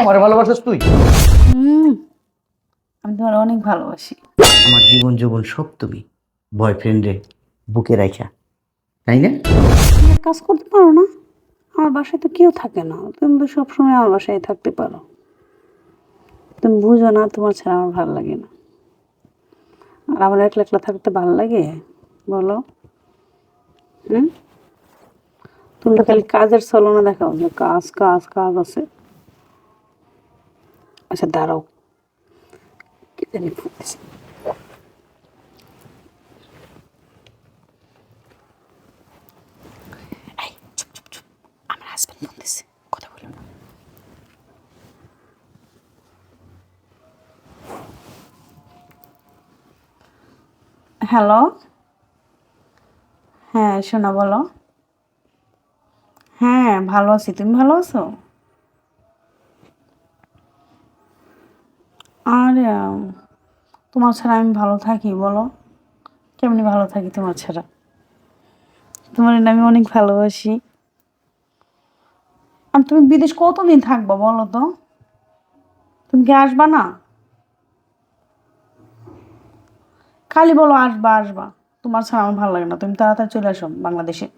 আমার ভালোবাসিস তুই? আমি তোমার অনেক ভালোবাসি। আমার জীবন জীবন সব তুমি বয়ফ্রেন্ডে বুকে রাখা তাই না? তুমি এক কাজ করতে পারো না? আমার বাসায় তো কেউ থাকে না। তুমি তো সবসময় আমার বাসায় থাকতে পারো। তুমি বুঝো না তোমার ছাড়া আমার ভালো লাগে না। আর আমার একলা একলা থাকতে ভালো লাগে? বলো। হুম? তুমি তো খালি কাজের ছলনা দেখাও যে কাজ কাজ কাজ আছে। আচ্ছা দাঁড়াও। কি জানি ফুটেছে হ্যালো হ্যাঁ শোনা বলো। হ্যাঁ ভালো আছি। তুমি ভালো আছো আর আহ, তোমার ছাড়া আমি ভালো থাকি, বলো? কেমনি ভালো থাকি তোমার ছাড়া? তোমার আমি অনেক ভালোবাসি। আর তুমি বিদেশ কতদিন থাকবা, বলো তো? তুমি কি আসবা না? খালি বলো আসবা আসবা। তোমার ছাড়া আমার ভালো লাগে না। তুমি তাড়াতাড়ি চলে আসো বাংলাদেশে।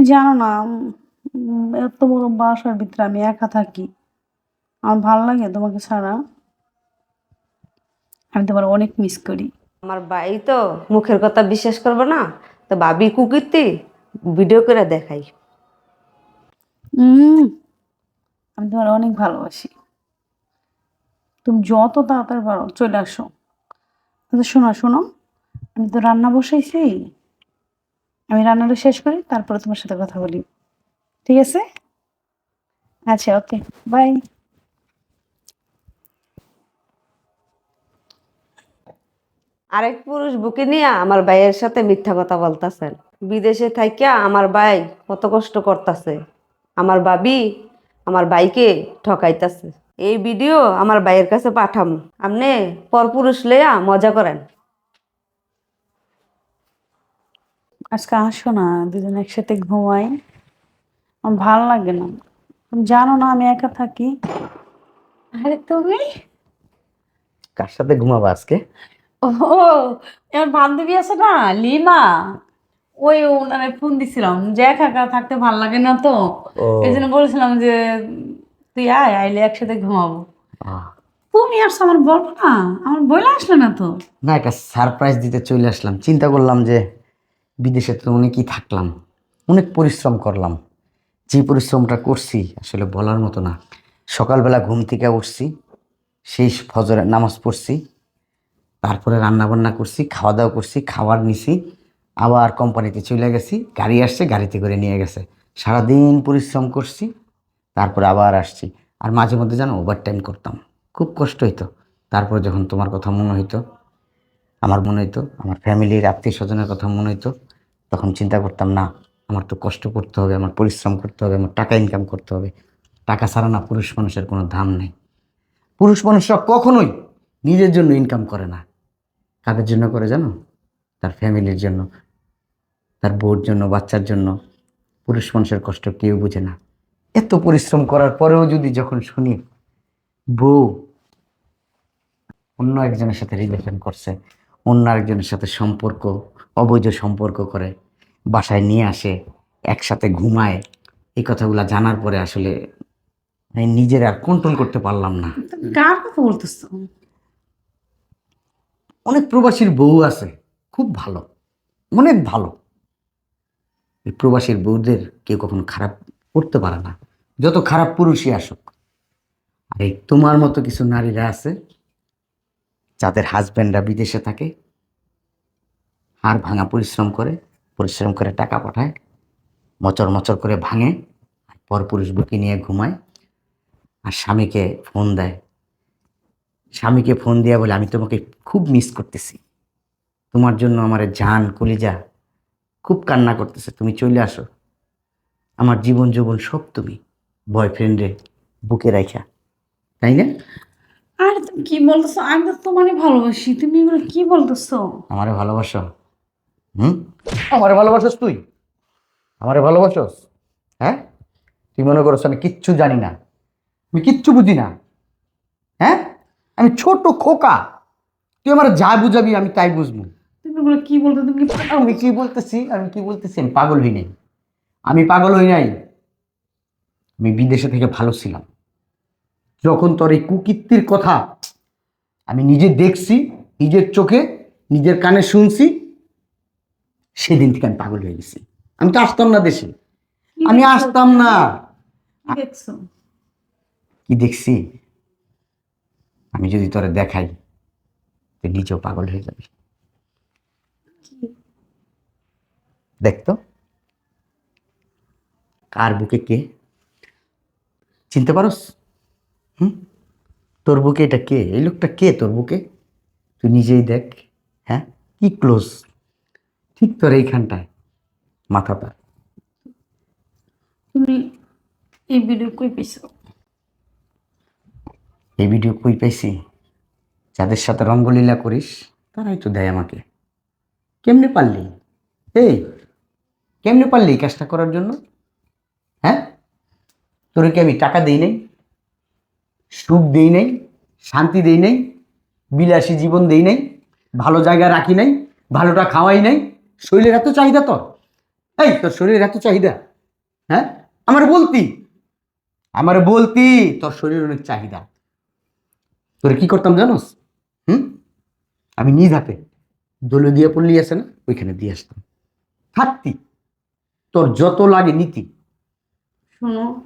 তুমি জানো না এত বড় বাসার ভিতরে আমি একা থাকি। আমার ভালো লাগে তোমাকে ছাড়া। আমি তোমার অনেক মিস করি। আমার ভাই তো মুখের কথা বিশ্বাস করবে না তো ভাবি কুকিরতি ভিডিও করে দেখাই। উম, আমি তোমার অনেক ভালোবাসি। তুমি যত তাড়াতাড়ি পারো চলে আসো। আচ্ছা শোনো শোনো আমি তো রান্না বসাইছি। আমি রান্নাটা শেষ করি, তারপরে তোমার সাথে কথা বলি। ঠিক আছে? আচ্ছা ওকে বাই আরেক পুরুষ বুকে নিয়ে আমার ভাইয়ের সাথে মিথ্যা কথা বলতেছেন বিদেশে থাইকা আমার ভাই কত কষ্ট করতেছে। আমার ভাবি আমার ভাইকে ঠকাইতেছে। এই ভিডিও আমার ভাইয়ের কাছে পাঠাম। আপনি পরপুরুষ লেয়া মজা করেন। আজকে আসো না দুজন একসাথে ঘুমাই। আমার ভালো লাগে না। তুমি জানো না আমি একা থাকি। আরে তুমি? কার সাথে ঘুমাবো আজকে? ও আমার বান্ধবী আছে না লিমা। ওই ওনারে ফোন দিছিলাম যে একা একা থাকতে ভালো লাগে না তো। এই জন্য বলেছিলাম যে তুই আয় আইলে একসাথে ঘুমাবো। তুমি আসছো আমার বলব না আমার বলে আসলে না তো। না একটা সারপ্রাইজ দিতে চলে আসলাম। চিন্তা করলাম যে বিদেশে তো অনেকই থাকলাম, অনেক পরিশ্রম করলাম। যে পরিশ্রমটা করছি আসলে বলার মতো না। সকালবেলা ঘুম থেকে উঠছি সেই ফজরের নামাজ পড়ছি, তারপরে রান্না বান্না করছি খাওয়া দাওয়া করছি, খাবার নিছি, আবার কোম্পানিতে চলে গেছি, গাড়ি আসছে, গাড়িতে করে নিয়ে গেছে। সারাদিন পরিশ্রম করছি, তারপরে আবার আসছি। আর মাঝে মধ্যে যেন ওভার টাইম করতাম, খুব কষ্ট হইতো। তারপর যখন তোমার কথা মনে হইতো আমার মনে হইতো, আমার ফ্যামিলির আত্মীয় স্বজনের কথা মনে হইতো। তখন চিন্তা করতাম, না, আমার তো কষ্ট করতে হবে, আমার পরিশ্রম করতে হবে, আমার টাকা ইনকাম করতে হবে। টাকা ছাড়া না পুরুষ মানুষের কোনো দাম নেই। পুরুষ মানুষরা কখনোই নিজের জন্য ইনকাম করে না। কাদের জন্য করে জানো? তার ফ্যামিলির জন্য, তার বউর জন্য, বাচ্চার জন্য। পুরুষ মানুষের কষ্ট কেউ বুঝে না। এত পরিশ্রম করার পরেও যদি যখন শুনি, বউ অন্য একজনের সাথে রিলেশন করছে অন্য একজনের সাথে সম্পর্ক অবৈধ সম্পর্ক করে বাসায় নিয়ে আসে একসাথে ঘুমায় এই কথাগুলো জানার পরে আসলে আমি নিজের আর কন্ট্রোল করতে পারলাম না। কার কথা বলতেছো? অনেক প্রবাসীর বউ আছে খুব ভালো অনেক ভালো। এই প্রবাসীর বউদের কেউ কখনো খারাপ করতে পারে না যত খারাপ পুরুষই আসুক। আর এই তোমার মতো কিছু নারীরা আছে যাদের হাজব্যান্ডরা বিদেশে থাকে, হাড় ভাঙা পরিশ্রম করে পরিশ্রম করে টাকা পাঠায়, মচর মচর করে ভাঙে, পর পুরুষ বুকে নিয়ে ঘুমায়, আর স্বামীকে ফোন দেয়। স্বামীকে ফোন দিয়া বলে, আমি তোমাকে খুব মিস করতেছি। তোমার জন্য আমার জান, কলিজা খুব কান্না করতেছে। তুমি চলে আসো। আমার জীবন জীবন সব তুমি বয়ফ্রেন্ডে বুকে রাখা তাই না? আর তুমি কি বলতেছো? আমি তো তোমারই ভালোবাসি। তুমি এগুলো কি বলতেছো? আমারে ভালোবাসো। হুম? আমারে ভালোবাসস তুই? আমারে ভালোবাসস? হ্যাঁ? তুই মনে করছ আমি কিচ্ছু জানি না। আমি কিচ্ছু বুঝি না। হ্যাঁ? আমি ছোট খোকা। তুই আমার যা বুঝাবি আমি তাই বুঝব। তুমি এগুলো কি বলতো তুমি কি আমি কি বলতেছি? আমি কি বলতেছি? আমি পাগল হই নাই। আমি পাগল হই নাই। আমি বিদেশে থেকে ভালো ছিলাম। যখন তোর এই কুকীর্তির কথা আমি নিজে দেখছি নিজের চোখে নিজের কানে শুনছি সেদিন থেকে আমি পাগল হয়ে গেছি। আমি তো আসতাম না দেশে। আমি আসতাম না। কি দেখছি? আমি যদি তোরে দেখাই তুই নিজেও পাগল হয়ে যাবি। দেখতো কার বুকে কে? চিনতে পারস? হুম? তোর বুকে এটা কে? এই লোকটা কে তোর বুকে? তুই নিজেই দেখ হ্যাঁ? কি ক্লোজ ঠিক তোর এইখানটায় মাথাটা তুমি এই ভিডিও কই পেয়েছ এই ভিডিও কই পাইছি? যাদের সাথে রঙ্গলীলা করিস তারাই তো দেয় আমাকে। কেমনে পারলি? এই কেমনে পারলি এই কাজটা করার জন্য? হ্যাঁ? তোরে কি আমি টাকা দিই নাই? সুখ দেই নাই, শান্তি দেই নাই, বিলাসী জীবন দেই নাই, ভালো জায়গা রাখি নাই, ভালোটা খাওয়াই নাই। শরীরের এত চাহিদা তোর? এই, তোর শরীরের এত চাহিদা? হ্যাঁ? আমার বলতি। আমার বলতি, তোর শরীর অনেক চাহিদা। তোরে কি করতাম জানোস? হুম? আমি নিজ হাতে দলীয় দিয়ে পড়লি আছে না, ওইখানে দিয়ে আসতাম। থাকতি। তোর যত লাগে নীতি। শোনো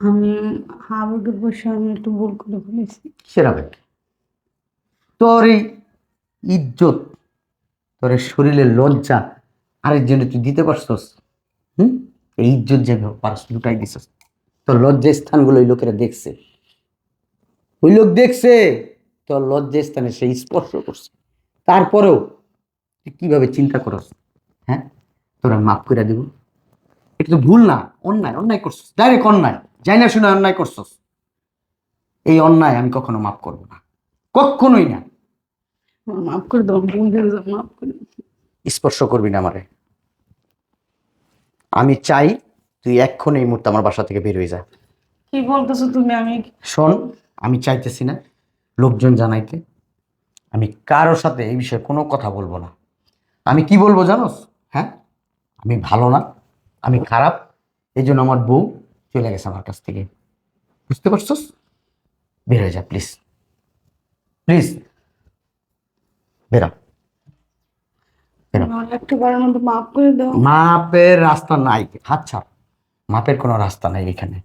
আমি আবেগের বসে আমি একটু ভুল করে ফেলেছি সেরা ব্যাগ তোর এই ইজ্জত, তোর এই শরীরের লজ্জা আরেকজনে তুই দিতে পারছস, হুম? এই ইজ্জত যে পারস, লুটাই দিছস। তোর লজ্জা স্থানগুলো ওই লোকেরা দেখছে। ওই লোক দেখছে, তোর লজ্জা স্থানে সে স্পর্শ করছে। তারপরেও তুই কীভাবে চিন্তা করস হ্যাঁ? তোরা মাফ করে দিব। এটা তো ভুল না, অন্যায় অন্যায় করছস। ডাইরেক্ট অন্যায়। যাই না শুনে অন্যায় করছস? এই অন্যায় আমি কখনো মাফ করব না। কখনোই না। মাফ করে দাও মাফ করে স্পর্শ করবি না আমারে। আমি চাই তুই এক্ষণ এই মুহূর্তে আমার বাসা থেকে বের হয়ে যা। কি বলতেছো তুমি? আমি শোন আমি চাইতেছি না লোকজন জানাইতে। আমি কারোর সাথে এই বিষয়ে কোনো কথা বলব না। আমি কি বলব জানোস? হ্যাঁ? আমি ভালো না আমি খারাপ এই জন্য আমার বউ চলে গেছে আমার কাছ থেকে। বুঝতে পারছস? বের হয়ে যা প্লিজ প্লিজ বেরা। মাপের রাস্তা নাই। হাত ছাড়। মাপের কোনো রাস্তা নাই এখানে।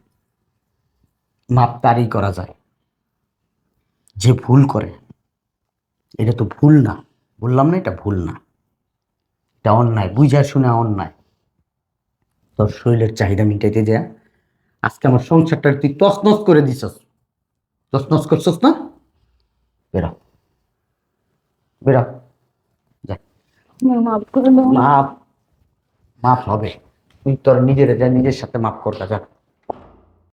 মাপ তারই করা যায়। যে ভুল করে এটা তো ভুল না। বললাম না এটা ভুল না। এটা অন্যায়। বুঝা শুনে অন্যায়। তোর শরীরের চাহিদা মিটাইতে যা। আজকে আমার সংসারটা তুই তসনস করে দিছস। তসনস করছস না? বেরা বেরা যা। মাফ মাপ মাপ হবে। তুই তোর নিজের যা নিজের সাথে মাফ করতে যা।